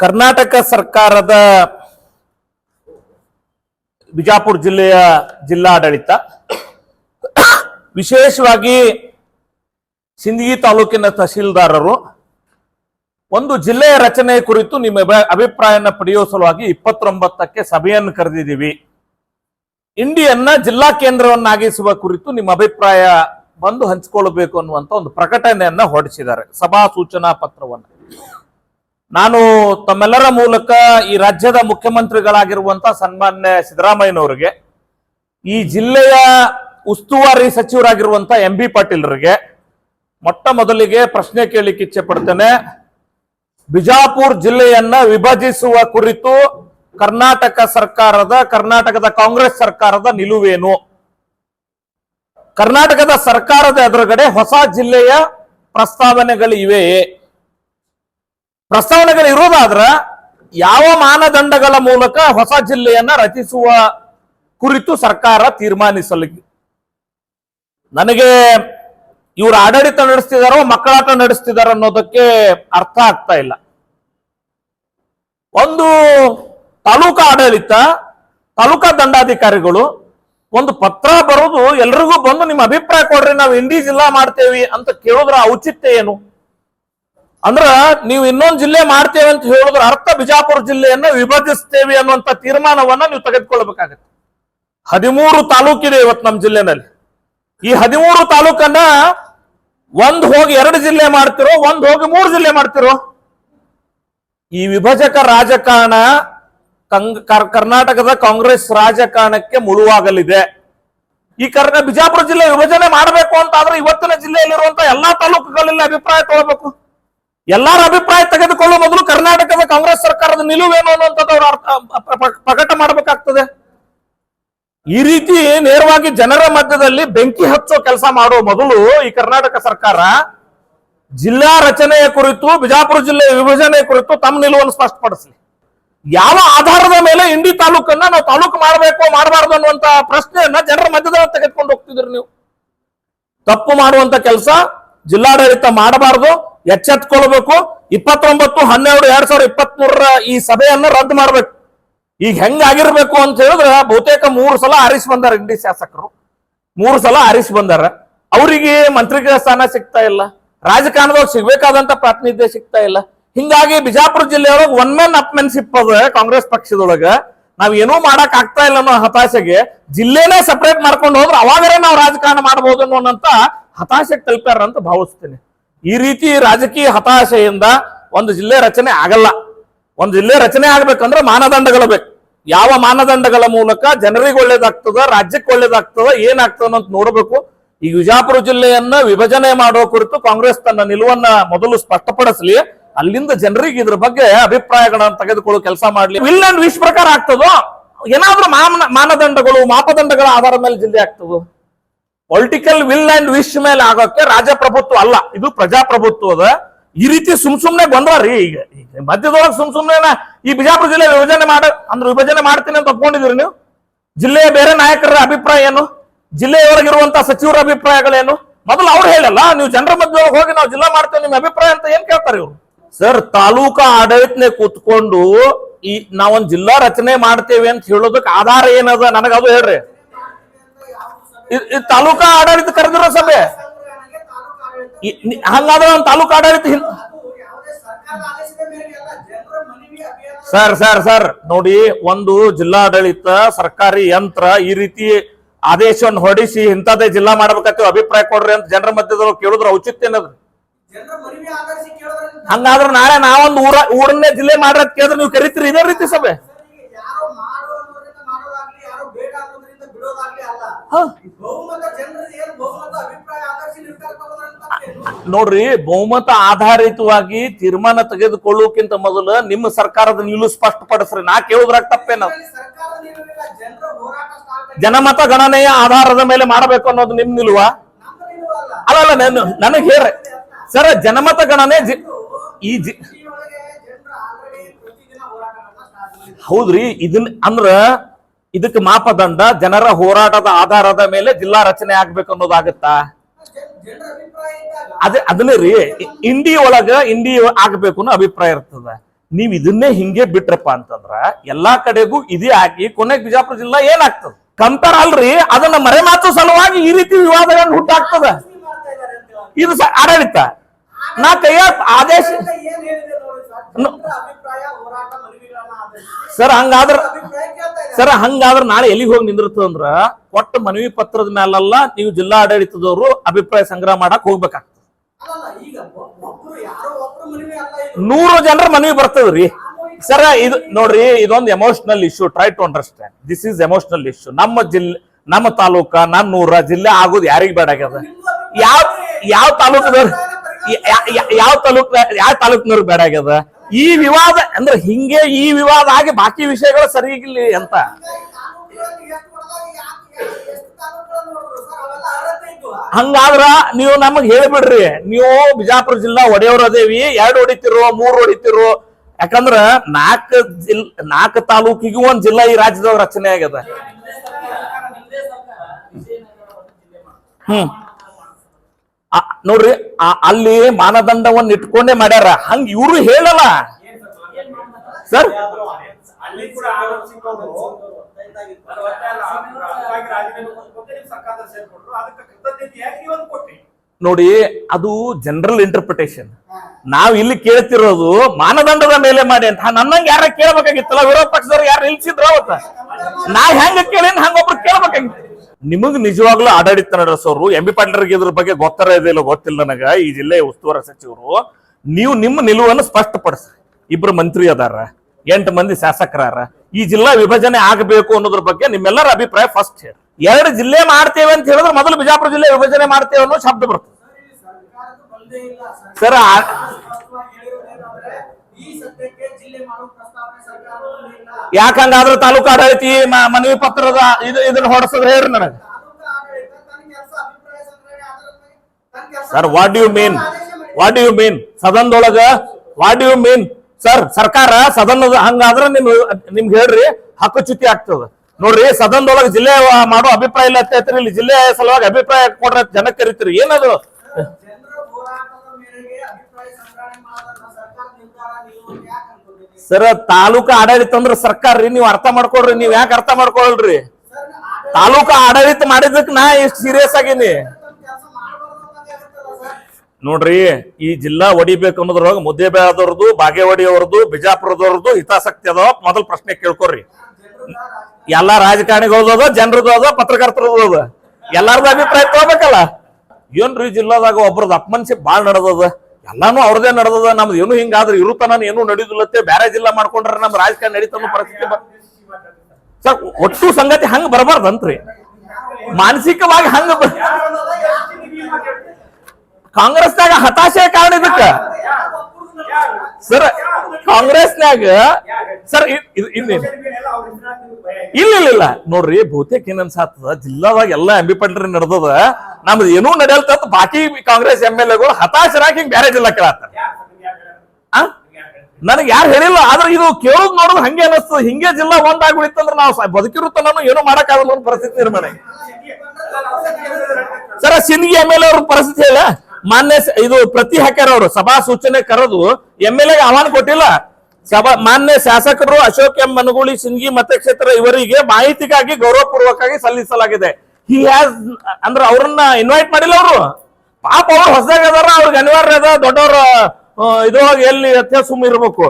ಕರ್ನಾಟಕ ಸರ್ಕಾರದ ಬಿಜಾಪುರ ಜಿಲ್ಲೆಯ ಜಿಲ್ಲಾಡಳಿತ. ವಿಶೇಷವಾಗಿ ಸಿಂದಗಿ ತಾಲೂಕಿನ ತಹಶೀಲ್ದಾರರು ಒಂದು ಜಿಲ್ಲೆಯ ರಚನೆ ಕುರಿತು ನಿಮ್ಮ ಅಭಿ- ಅಭಿಪ್ರಾಯನ ಪಡೆಯುವ ಸಲುವಾಗಿ ಇಪ್ಪತ್ತೊಂಬತ್ತಕ್ಕೆ ಸಭೆಯನ್ನು ಕರೆದಿದ್ದೀವಿ. ಇಂಡಿಯನ್ನ ಜಿಲ್ಲಾ ಕೇಂದ್ರವನ್ನಾಗಿಸುವ ಕುರಿತು ನಿಮ್ಮ ಅಭಿಪ್ರಾಯ ಬಂದು ಹಂಚಿಕೊಳ್ಳಬೇಕು ಅನ್ನುವಂತ ಒಂದು ಪ್ರಕಟಣೆಯನ್ನ ಹೊರಡಿಸಿದ್ದಾರೆ. ಸಭಾ ಸೂಚನಾ ಪತ್ರವನ್ನು. ನಾನು ತಮ್ಮೆಲ್ಲರ ಮೂಲಕ ಈ ರಾಜ್ಯದ ಮುಖ್ಯಮಂತ್ರಿಗಳಾಗಿರುವಂತ ಸನ್ಮಾನ್ಯ ಸಿದ್ದರಾಮಯ್ಯನವರಿಗೆ, ಈ ಜಿಲ್ಲೆಯ ಉಸ್ತುವಾರಿ ಸಚಿವರಾಗಿರುವಂತ ಎಂ ಬಿ ಪಾಟೀಲ್ರಿಗೆ ಮೊಟ್ಟ ಮೊದಲಿಗೆ ಪ್ರಶ್ನೆ ಕೇಳಲಿಕ್ಕೆ ಇಚ್ಛೆ ಪಡ್ತೇನೆ. ಬಿಜಾಪುರ್ ಜಿಲ್ಲೆಯನ್ನ ವಿಭಜಿಸುವ ಕುರಿತು ಕರ್ನಾಟಕ ಸರ್ಕಾರದ, ಕರ್ನಾಟಕದ ಕಾಂಗ್ರೆಸ್ ಸರ್ಕಾರದ ನಿಲುವೇನು? ಕರ್ನಾಟಕದ ಸರ್ಕಾರದ ಎದುರುಗಡೆ ಹೊಸ ಜಿಲ್ಲೆಯ ಪ್ರಸ್ತಾವನೆಗಳು ಇವೆಯೇ ಪ್ರಸ್ತಾವನೆಗಳು ಇರುವುದಾದ್ರ ಯಾವ ಮಾನದಂಡಗಳ ಮೂಲಕ ಹೊಸ ಜಿಲ್ಲೆಯನ್ನ ರಚಿಸುವ ಕುರಿತು ಸರ್ಕಾರ ತೀರ್ಮಾನಿಸಲಿ ನನಗೆ ಇವರು ಆಡಳಿತ ನಡೆಸ್ತಿದಾರೋ, ಮಕ್ಕಳಾಟ ನಡೆಸ್ತಿದಾರೋ ಅನ್ನೋದಕ್ಕೆ ಅರ್ಥ ಆಗ್ತಾ ಇಲ್ಲ. ಒಂದು ತಾಲೂಕಾ ಆಡಳಿತ, ತಾಲೂಕಾ ದಂಡಾಧಿಕಾರಿಗಳು ಒಂದು ಪತ್ರ ಬರೋದು ಎಲ್ರಿಗೂ ಬಂದು ನಿಮ್ಮ ಅಭಿಪ್ರಾಯ ಕೊಡ್ರಿ, ನಾವು ಇಂಡಿ ಜಿಲ್ಲಾ ಮಾಡ್ತೇವಿ ಅಂತ ಕೇಳೋದ್ರ ಔಚಿತ್ಯ ಏನು? ಅಂದ್ರ ನೀವು ಇನ್ನೊಂದು ಜಿಲ್ಲೆ ಮಾಡ್ತೇವೆ ಅಂತ ಹೇಳಿದ್ರೆ ಅರ್ಥ ಬಿಜಾಪುರ ಜಿಲ್ಲೆಯನ್ನ ವಿಭಜಿಸ್ತೇವೆ ಅನ್ನುವಂತ ತೀರ್ಮಾನವನ್ನ ನೀವು ತೆಗೆದುಕೊಳ್ಬೇಕಾಗತ್ತೆ. ಹದಿಮೂರು ತಾಲೂಕಿದೆ ಇವತ್ತು ನಮ್ಮ ಜಿಲ್ಲೆನಲ್ಲಿ. ಈ ಹದಿಮೂರು ತಾಲೂಕನ್ನ ಒಂದ್ ಹೋಗಿ ಎರಡು ಜಿಲ್ಲೆ ಮಾಡ್ತಿರೋ, ಒಂದ್ ಹೋಗಿ ಮೂರು ಜಿಲ್ಲೆ ಮಾಡ್ತಿರೋ. ಈ ವಿಭಜಕ ರಾಜಕಾರಣ ಕರ್ನಾಟಕದ ಕಾಂಗ್ರೆಸ್ ರಾಜಕಾರಣಕ್ಕೆ ಮುಳುವಾಗಲಿದೆ. ಈ ಕಾರಣ ಬಿಜಾಪುರ ಜಿಲ್ಲೆ ವಿಭಜನೆ ಮಾಡಬೇಕು ಅಂತ ಆದ್ರೆ ಇವತ್ತಿನ ಜಿಲ್ಲೆಯಲ್ಲಿರುವಂತಹ ಎಲ್ಲಾ ತಾಲೂಕುಗಳಲ್ಲಿ ಅಭಿಪ್ರಾಯ ತಗೊಳ್ಬೇಕು. ಎಲ್ಲಾರ ಅಭಿಪ್ರಾಯ ತೆಗೆದುಕೊಳ್ಳುವ ಮೊದಲು ಕರ್ನಾಟಕದ ಕಾಂಗ್ರೆಸ್ ಸರ್ಕಾರದ ನಿಲುವೇನು ಅನ್ನುವಂಥದ್ದು ಅವರು ಪ್ರಕಟ ಮಾಡಬೇಕಾಗ್ತದೆ. ಈ ರೀತಿ ನೇರವಾಗಿ ಜನರ ಮಧ್ಯದಲ್ಲಿ ಬೆಂಕಿ ಹಚ್ಚೋ ಕೆಲಸ ಮಾಡುವ ಮೊದಲು ಈ ಕರ್ನಾಟಕ ಸರ್ಕಾರ ಜಿಲ್ಲಾ ರಚನೆಯ ಕುರಿತು, ಬಿಜಾಪುರ ಜಿಲ್ಲೆ ವಿಭಜನೆ ಕುರಿತು ತಮ್ಮ ನಿಲುವನ್ನು ಸ್ಪಷ್ಟಪಡಿಸಲಿ. ಯಾವ ಆಧಾರದ ಮೇಲೆ ಇಂಡಿ ತಾಲೂಕನ್ನ ನಾವು ತಾಲೂಕು ಮಾಡಬೇಕು ಮಾಡಬಾರ್ದು ಅನ್ನುವಂತ ಪ್ರಶ್ನೆಯನ್ನ ಜನರ ಮಧ್ಯದಲ್ಲಿ ತೆಗೆದುಕೊಂಡು ಹೋಗ್ತಿದ್ರಿ ನೀವು. ತಪ್ಪು ಮಾಡುವಂತ ಕೆಲಸ, ಜಿಲ್ಲಾಡಳಿತ ಮಾಡಬಾರದು ಎಚ್ಚೆತ್ಕೊಳ್ಬೇಕು. ಇಪ್ಪತ್ತೊಂಬತ್ತು, ಹನ್ನೆರಡು, ಎರಡ್ ಸಾವಿರದ ಇಪ್ಪತ್ತ್ ಮೂರರ ಈ ಸಭೆಯನ್ನ ರದ್ದು ಮಾಡ್ಬೇಕು. ಈಗ ಹೆಂಗಾಗಿರ್ಬೇಕು ಅಂತ ಹೇಳಿದ್ರೆ ಬಹುತೇಕ ಮೂರು ಸಲ ಆರಿಸಿ ಬಂದಾರ ಇಂಡಿ ಶಾಸಕರು. ಮೂರು ಸಲ ಆರಿಸಿ ಬಂದಾರ. ಅವರಿಗೆ ಮಂತ್ರಿಗಳ ಸ್ಥಾನ ಸಿಗ್ತಾ ಇಲ್ಲ. ರಾಜಕಾರಣದೊಳಗೆ ಸಿಗ್ಬೇಕಾದಂತ ಪ್ರಾತಿನಿಧ್ಯ ಸಿಗ್ತಾ ಇಲ್ಲ. ಹಿಂಗಾಗಿ ಬಿಜಾಪುರ ಜಿಲ್ಲೆಯೊಳಗೆ ಒನ್ ಮ್ಯಾನ್ ಅಪ್ಮೆನ್ಶಿಪ್ ಅದ ಕಾಂಗ್ರೆಸ್ ಪಕ್ಷದೊಳಗ. ನಾವ್ ಏನೂ ಮಾಡಕ್ ಆಗ್ತಾ ಇಲ್ಲ ಅನ್ನೋ ಹತಾಶೆಗೆ ಜಿಲ್ಲೆನೇ ಸಪರೇಟ್ ಮಾಡ್ಕೊಂಡು ಹೋದ್ರೆ ಅವಾಗರೇ ನಾವು ರಾಜಕಾರಣ ಮಾಡಬಹುದು ಅನ್ನೋಂತ ಹತಾಶೆಗೆ ತಲುಪ್ಯಾರ ಅಂತ ಭಾವಿಸ್ತೇನೆ. ಈ ರೀತಿ ರಾಜಕೀಯ ಹತಾಶೆಯಿಂದ ಒಂದು ಜಿಲ್ಲೆ ರಚನೆ ಆಗಲ್ಲ. ಒಂದು ಜಿಲ್ಲೆ ರಚನೆ ಆಗ್ಬೇಕಂದ್ರೆ ಮಾನದಂಡಗಳು ಬೇಕು. ಯಾವ ಮಾನದಂಡಗಳ ಮೂಲಕ ಜನರಿಗೆ ಒಳ್ಳೇದಾಗ್ತದ, ರಾಜ್ಯಕ್ಕೆ ಒಳ್ಳೇದಾಗ್ತದ, ಏನಾಗ್ತದ ಅಂತ ನೋಡಬೇಕು. ಈ ವಿಜಾಪುರ ಜಿಲ್ಲೆಯನ್ನ ವಿಭಜನೆ ಮಾಡುವ ಕುರಿತು ಕಾಂಗ್ರೆಸ್ ತನ್ನ ನಿಲುವನ್ನ ಮೊದಲು ಸ್ಪಷ್ಟಪಡಿಸಲಿ. ಅಲ್ಲಿಂದ ಜನರಿಗೆ ಇದ್ರ ಬಗ್ಗೆ ಅಭಿಪ್ರಾಯಗಳನ್ನ ತೆಗೆದುಕೊಳ್ಳೋ ಕೆಲಸ ಮಾಡಲಿ. ಅಂಡ್ ವಿಶ್ ಪ್ರಕಾರ ಆಗ್ತದೋ, ಏನಾದ್ರೂ ಮಾನ- ಮಾನದಂಡಗಳು, ಮಾಪದಂಡಗಳ ಆಧಾರದ ಮೇಲೆ ಜಿಲ್ಲೆ ಆಗ್ತದೋ. ಪೊಲಿಟಿಕಲ್ ವಿಲ್ ಅಂಡ್ ವಿಶ್ ಮೇಲೆ ಆಗೋಕೆ ರಾಜಪ್ರಭುತ್ವ ಅಲ್ಲ. ಇದು ಪ್ರಜಾಪ್ರಭುತ್ವದ ಈ ರೀತಿ ಸುಮ್ ಸುಮ್ನೆ ಬಂದ್ರಿ ಈಗ. ಮಧ್ಯದೊಳಗೆ ಸುಮ್ ಸುಮ್ನೆ ಈ ಬಿಜಾಪುರ ಜಿಲ್ಲೆ ವಿಭಜನೆ ಮಾಡ ಅಂದ್ರೆ ವಿಭಜನೆ ಮಾಡ್ತೀನಿ ಅಂತ ಒಪ್ಕೊಂಡಿದ್ರಿ ನೀವು? ಜಿಲ್ಲೆಯ ಬೇರೆ ನಾಯಕರ ಅಭಿಪ್ರಾಯ ಏನು? ಜಿಲ್ಲೆಯೊಳಗಿರುವಂತಹ ಸಚಿವರ ಅಭಿಪ್ರಾಯಗಳೇನು? ಮೊದಲು ಅವ್ರು ಹೇಳಲ್ಲ, ನೀವು ಜನರ ಮಧ್ಯೆ ಹೋಗಿ ನಾವು ಜಿಲ್ಲಾ ಮಾಡ್ತೇವೆ, ನಿಮ್ಮ ಅಭಿಪ್ರಾಯ ಅಂತ ಏನ್ ಕೇಳ್ತಾರೆ ಇವರು? ಸರ್ ತಾಲೂಕಾ ಆಡಳಿತನೆ ಕೂತ್ಕೊಂಡು ಈ ನಾವೊಂದ್ ಜಿಲ್ಲಾ ರಚನೆ ಮಾಡ್ತೇವೆ ಅಂತ ಹೇಳೋದಕ್ಕೆ ಆಧಾರ ಏನದ? ನನಗದು ಹೇಳ್ರಿ. ಇ- ಇ ತಾಲೂಕಾ ಆಡಳಿತ ಕರೆದಿರೋ ಸಭೆ. ಹಂಗಾದ್ರೆ ಒಂದು ತಾಲೂಕು ಆಡಳಿತ ಹಿಂ- ಸರ್ ಸರ್ ಸರ್ ನೋಡಿ ಒಂದು ಜಿಲ್ಲಾಡಳಿತ ಸರ್ಕಾರಿ ಯಂತ್ರ ಈ ರೀತಿ ಆದೇಶವನ್ನು ಹೊಡಿಸಿ ಇಂಥದ್ದೇ ಜಿಲ್ಲಾ ಮಾಡ್ಬೇಕಂತ ಅಭಿಪ್ರಾಯ ಕೊಡ್ರಿ ಅಂತ ಜನರ ಮಧ್ಯದಲ್ಲಿ ಕೇಳಿದ್ರೆ ಔಚಿತ್ಯ ಏನದು ಹಂಗಾದ್ರೆ ನಾಳೆ ನಾವೊಂದು ಊರ ಊರನ್ನೇ ಜಿಲ್ಲೆ ಮಾಡ್ರಿ ಅಂತ ಕೇಳಿದ್ರೆ ನೀವು ಕರಿತೀರಿ? ಇದೇ ರೀತಿ ಸಭೆ? ಯಾರೋ ಮಾಡು ಅನ್ನೋದ್ರಿಂದ ಮಾಡೋದಾಗ್ಲಿ ಯಾರೋ ಬೇಡ ಅನ್ನೋದ್ರಿಂದ ಬಿಡೋದಾಗ್ಲಿ ಅಲ್ಲ ಹ. ಬಹುಮತ ಜನರದ್ದು ಏನು ಬಹುಮತ ಅಭಿಪ್ರಾಯ ಆಧರಿಸಿ ನಿರ್ಧಾರ ತಗೋದ್ರಲ್ಲಿ ತಪ್ಪೇನು ನೋಡ್ರಿ ಬಹುಮತ ಆಧಾರಿತವಾಗಿ ತೀರ್ಮಾನ ತೆಗೆದುಕೊಳ್ಳೋಕ್ಕಿಂತ ಮೊದಲು ನಿಮ್ಮ ಸರ್ಕಾರದ ನಿಲುವು ಸ್ಪಷ್ಟಪಡಿಸ್ರಿ. ನಾ ಕೇಳುದ್ರಾಗ ತಪ್ಪೇನ? ಜನಮತ ಗಣನೆಯ ಆಧಾರದ ಮೇಲೆ ಮಾಡಬೇಕು ಅನ್ನೋದು ನಿಮ್ ನಿಲುವ? ನಮ್ಮ ನಿಲುವು ಅಲ್ಲ. ನಾನು ನನಗೆ ಹೇಳ್ರಿ. ಸರ್ ಜನಮತ ಗಣನೆ ಈ ಜಿ ಹೌದ್ರಿ ಇದನ್ ಅಂದ್ರ ಇದಕ್ಕೆ ಮಾಪದಂಡ ಜನರ ಹೋರಾಟದ ಆಧಾರದ ಮೇಲೆ ಜಿಲ್ಲಾ ರಚನೆ ಆಗ್ಬೇಕು ಅನ್ನೋದಾಗತ್ತಾ? ಅದೇ ಅದನ್ನೇ ರೀ ಇಂಡಿ ಒಳಗ ಇಂಡಿ ಆಗ್ಬೇಕು ಅನ್ನೋ ಅಭಿಪ್ರಾಯ ಇರ್ತದ. ನೀವ್ ಇದನ್ನೇ ಹಿಂಗೆ ಬಿಟ್ರಪ್ಪ ಅಂತಂದ್ರ ಎಲ್ಲಾ ಕಡೆಗೂ ಇದೇ ಹಾಕಿ ಕೊನೆಗೆ ಬಿಜಾಪುರ ಜಿಲ್ಲಾ ಏನಾಗ್ತದ? ಕಂಪೇರ್ ಅಲ್ರಿ ಅದನ್ನ ಮರೆಮಾಚೋ ಸಲುವಾಗಿ ಈ ರೀತಿ ವಿವಾದಗಳನ್ನ ಹುಟ್ಟಾಗ್ತದ. ಇದು ಆಡಳಿತ. ನಾ ಕೈಯ ಆದೇಶ ಸರ್ ಹಂಗಾದ್ರ ಸರ್, ಹಂಗಾದ್ರೆ ನಾಳೆ ಎಲ್ಲಿಗೆ ಹೋಗಿ ನಿಂದಿರ್ತದ ಅಂದ್ರ ಕೊಟ್ಟ ಮನವಿ ಪತ್ರದ ಮೇಲೆಲ್ಲ ನೀವು ಜಿಲ್ಲಾ ಆಡಳಿತದವರು ಅಭಿಪ್ರಾಯ ಸಂಗ್ರಹ ಮಾಡಕ್ ಹೋಗ್ಬೇಕಾಗ್ತದೆ. ನೂರು ಜನರ ಮನವಿ ಬರ್ತದ್ರಿ. ಸರ, ಇದು ನೋಡ್ರಿ, ಇದೊಂದು emotional issue try to understand this is emotional issue ನಮ್ಮ ಜಿಲ್ಲೆ ನಮ್ಮ ತಾಲೂಕ ಊರ ಜಿಲ್ಲೆ ಆಗೋದು ಯಾರಿಗೆ ಬೇಡ ಆಗ್ಯದ? ಯಾವ ಯಾವ ತಾಲೂಕದವ್ರು ಯಾವ ತಾಲೂಕ್ ಯಾವ ತಾಲೂಕ್ನವ್ರು ಬೇಡ ಆಗ್ಯದ? ಈ ವಿವಾದ ಅಂದ್ರೆ ಹಿಂಗೆ ಈ ವಿವಾದ ಆಗಿ ಬಾಕಿ ವಿಷಯಗಳು ಸರಿಗಿಲ್ಲ ಅಂತ. ಹಂಗಾದ್ರ ನೀವು ನಮಗ್ ಹೇಳ್ಬಿಡ್ರಿ. ನೀವು ಬಿಜಾಪುರ ಜಿಲ್ಲಾ ಒಡೆಯವ್ರ ಅದೇವಿ, ಎರಡು ಹೊಡಿತಿರೋ, ಮೂರ್ ಹೊಡಿತಿರು. ಯಾಕಂದ್ರ ನಾಲ್ಕ ಜಿಲ್, ನಾಲ್ಕು ತಾಲೂಕಿಗೂ ಒಂದ್ ಜಿಲ್ಲಾ ಈ ರಾಜ್ಯದೊಳಗ ರಚನೆ ಆಗ್ಯದ. ಹ್ಮ್. ನೋಡ್ರಿ ಅಲ್ಲಿ ಮಾನದಂಡವನ್ನ ಇಟ್ಕೊಂಡೇ ಮಾಡ್ಯಾರ. ಹಂಗ ಇವ್ರು ಹೇಳಲ್ಲ. ಸರ್? ನೋಡಿ ಅದು ಜನರಲ್ ಇಂಟರ್ಪ್ರಿಟೇಷನ್ ನಾವ್ ಇಲ್ಲಿ ಕೇಳ್ತಿರೋದು ಮಾನದಂಡದ ಮೇಲೆ ಮಾಡಿ ಅಂತ. ನನ್ನಂಗ ಯಾರ ಕೇಳ್ಬೇಕಾಗಿತ್ತಲ್ಲ? ವಿರೋಧ ಪಕ್ಷದವ್ರು ಯಾರು ನಿಲ್ಸಿದ್ರ ಅವತ್ತ? ನಾ ಹೆಂಗ ಕೇಳೇನ್ ಹಂಗ ಒಬ್ರು ಕೇಳ್ಬೇಕಾಗಿತ್ತು. ನಿಮಗ್ ನಿಜವಾಗ್ಲೂ ಆಡಳಿತ ನಡೆಸೋರು ಎಂ ಬಿ ಪಾಟೀಲ್ರಿಗೆ ಇದ್ರ ಬಗ್ಗೆ ಗೊತ್ತರ ಇದೆಯಲ್ಲ ಗೊತ್ತಿಲ್ಲ ನನಗ ಈ ಜಿಲ್ಲೆ ಉಸ್ತುವಾರಿ ಸಚಿವರು. ನೀವು ನಿಮ್ಮ ನಿಲುವನ್ನು ಸ್ಪಷ್ಟಪಡಿಸಿ ಇಬ್ರು ಮಂತ್ರಿ ಅದಾರ ಎಂಟು ಮಂದಿ ಶಾಸಕರಾರ. ಈ ಜಿಲ್ಲಾ ವಿಭಜನೆ ಆಗಬೇಕು ಅನ್ನೋದ್ರ ಬಗ್ಗೆ ನಿಮ್ಮೆಲ್ಲರ ಅಭಿಪ್ರಾಯ ಫಸ್ಟ್ ಹೇಳಿ. ಎರಡು ಜಿಲ್ಲೆ ಮಾಡ್ತೇವೆ ಅಂತ ಹೇಳಿದ್ರೆ ಮೊದಲು ಬಿಜಾಪುರ ಜಿಲ್ಲೆ ವಿಭಜನೆ ಮಾಡ್ತೇವೆ ಅನ್ನೋ ಶಬ್ದ ಬರ್ತದೆ. ಸರ್ ಯಾಕಂಗಾದ್ರೆ ತಾಲೂಕು ಆಡಳಿತ ಈ ಮನವಿ ಪತ್ರದ ಇದು ಇದನ್ನ ಹೊಡಸದ್ರ ಹೇಳ್ರಿ ನನಗೆ. Sir what you mean. What you mean ಸದನದೊಳಗ what you mean sir ಸರ್ಕಾರ ಸದನದ ಹಂಗಾದ್ರ ನಿಮ್ ನಿಮ್ಗೆ ಹೇಳ್ರಿ ಹಕ್ಕುಚ್ಯುತಿ ಆಗ್ತದ. ನೋಡ್ರಿ ಸದನದೊಳಗ ಜಿಲ್ಲೆ ಮಾಡೋ ಅಭಿಪ್ರಾಯ ಇಲ್ಲ ಅಂತ ಇಲ್ಲಿ ಜಿಲ್ಲೆ ಸಲುವಾಗಿ ಅಭಿಪ್ರಾಯ ಕೊಡ್ರ ಜನಕ್ಕೆ ಕರಿತೀರಿ. ಏನದು ಜನರ ಹೋರಾಟದ ಮೇರೆಗೆ ಅಭಿಪ್ರಾಯ ಸಂಗ್ರಹಣೆ ಮಾಡೋದನ್ನ ಸರ್ಕಾರ ನಿರ್ಧಾರ ನೀವು ಯಾಕೆ ಅನ್ಕೊಂಡಿದ್ದೀರಿ ಸರ್, ತಾಲೂಕು ಆಡಳಿತ ಅಂದ್ರೆ ಸರ್ಕಾರ ರೀ, ನೀವು ಅರ್ಥ ಮಾಡ್ಕೊಳ್ರಿ, ನೀವ್ ಯಾಕೆ ಅರ್ಥ ಮಾಡ್ಕೊಳ್ರಿ? ತಾಲೂಕು ಆಡಳಿತ ಮಾಡಿದ್ದಕ್ಕೆ ನಾ ಎಷ್ಟ್ ಸೀರಿಯಸ್ ಆಗೀನಿ. ನೋಡ್ರಿ, ಈ ಜಿಲ್ಲಾ ಹೊಡಿಬೇಕು ಅನ್ನೋದ್ರೊಳಗೆ ಮುದ್ದೇಬೇಳದವ್ರದ್ದು ಬಾಗೇವಾಡಿಯವ್ರದ್ದು, ಬಿಜಾಪುರದವ್ರದ್ದು ಹಿತಾಸಕ್ತಿ ಅದ ಮೊದಲ್ ಪ್ರಶ್ನೆ ಕೇಳ್ಕೊರಿ ಎಲ್ಲಾ ರಾಜಕಾರಣಿಗಳದ್ದು ಅದ ಜನರದ್ದು ಅದ ಅದ ಎಲ್ಲಾರ್ದು ಅಭಿಪ್ರಾಯ ತಗೋಬೇಕಲ್ಲ ಏನ್ರಿ ಜಿಲ್ಲಾದಾಗ ಒಬ್ರದ್ದು ಅಪಮನ್ಸಿ ಬಾಳ್ ನಡೆದದ? ಎಲ್ಲಾನು ಅವ್ರದೇ ನಡೆದದ, ನಮ್ದು ಏನು ಹಿಂಗಾದ್ರೆ ನಾನು ಏನು ನಡೀದಿಲ್ಲತ್ತೆ, ಬೇರೆ ಜಿಲ್ಲಾ ಮಾಡ್ಕೊಂಡ್ರೆ ನಮ್ ರಾಜಕಾರಣ ನಡೀತಾನು ಪರಿಸ್ಥಿತಿ ಸರ್, ಒಟ್ಟು ಸಂಗತಿ ಹಂಗ ಬರಬಾರ್ದಂತ್ರಿ. ಮಾನಸಿಕವಾಗಿ ಹಂಗ ಕಾಂಗ್ರೆಸ್ ಕಾಂಗ್ರೆಸ್ನಾಗ ಹತಾಶೆ ಕಾರಣ ಇದಕ್ಕ. ಸರ್ ಕಾಂಗ್ರೆಸ್ನಾಗ ಸರ್. ಇಲ್ಲ ಇಲ್ಲ ಇಲ್ಲ. ನೋಡ್ರಿ, ಬಹುತೇಕ ಏನ್ ಅನ್ಸಾತದ ಜಿಲ್ಲಾದಾಗ ಎಲ್ಲಾ ಎಂ ಬಿ ಪಂಡ್ರಿ ನಡೆದದ. ನಮ್ದು ಏನೂ ನಡೆಯಲ್ತ ಬಾಕಿ ಕಾಂಗ್ರೆಸ್ ಎಂ ಎಲ್ ಎಗಳು ಹತಾಶರಾಗಿ ಹಿಂಗ್ ಬ್ಯಾರೇಜ್ ಇಲ್ಲ ಕೇಳತ್ತಾರ. ನನಗೆ ಯಾರು ಹೇಳಿಲ್ಲ, ಆದ್ರೆ ಇದು ಕೇಳೋದು ನೋಡೋದು ಹಂಗೆ ಅನಸ್ತದ ಹಿಂಗೆ ಜಿಲ್ಲಾ ಒಂದಾಗಿ ಉಳಿತಂದ್ರ ನಾವು ಬದುಕಿರುತ್ತನೂ ಏನೂ ಮಾಡಕ್ಕಾಗಲ್ಲ ಅನ್ನೋ ಪರಿಸ್ಥಿತಿ ನಿರ್ಮಾಣ. ಸರ್, ಸಿಂಧಿ ಎಂ ಎಲ್ ಅವ್ರ ಪರಿಸ್ಥಿತಿ ಹೇಳ? ಮಾನ್ಯ ಇದು ಪ್ರತಿ ಹಾಕ್ಯಾರ ಅವರು, ಸಭಾ ಸೂಚನೆ ಕರೆದು ಎಂ ಎಲ್ ಎಗೆ ಆಹ್ವಾನ ಕೊಟ್ಟಿಲ್ಲ. ಸಭಾ ಮಾನ್ಯ ಶಾಸಕರು ಅಶೋಕ್ ಎಂ ಮನಗೂಳಿ ಸಿಂಗಿ ಮತಕ್ಷೇತ್ರ ಇವರಿಗೆ ಮಾಹಿತಿಗಾಗಿ ಗೌರವಪೂರ್ವಕವಾಗಿ ಸಲ್ಲಿಸಲಾಗಿದೆ. ಹಿ ಹ್ಯಾಸ್ ಅಂದ್ರೆ ಅವ್ರನ್ನ ಇನ್ವೈಟ್ ಮಾಡಿಲ್ಲ ಅವರು. ಪಾಪ ಅವ್ರು ಹೊಸದಾಗ ಅದಾರ, ಅವ್ರಿಗೆ ಅನಿವಾರ್ಯ ಅದ, ದೊಡ್ಡವ್ರ ಇದ್ರೊಳಗೆ ಇದು ಎಲ್ಲಿ ಅತ್ಯ ಸುಮ್ಮ ಇರ್ಬೇಕು